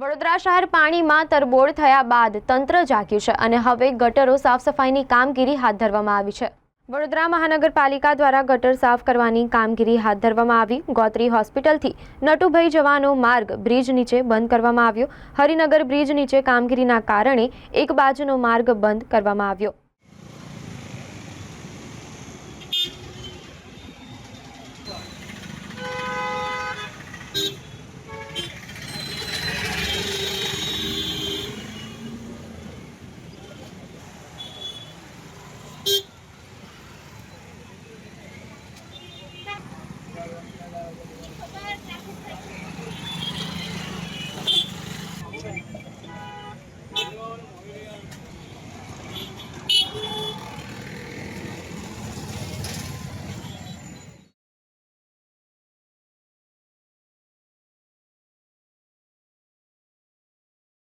વડોદરા શહેર પાણીમાં તરબોળ થયા બાદ તંત્ર જાગ્યું છે અને હવે ગટરો સાફ સફાઈની કામગીરી હાથ ધરવામાં આવી છે. વડોદરા મહાનગરપાલિકા દ્વારા ગટર સાફ કરવાની કામગીરી હાથ ધરવામાં આવી. ગોત્રી હોસ્પિટલથી નટુભાઈ જવાનો માર્ગ બ્રિજ નીચે બંધ કરવામાં આવ્યો. હરિનગર બ્રિજ નીચે કામગીરીના કારણે એક બાજુનો માર્ગ બંધ કરવામાં આવ્યો.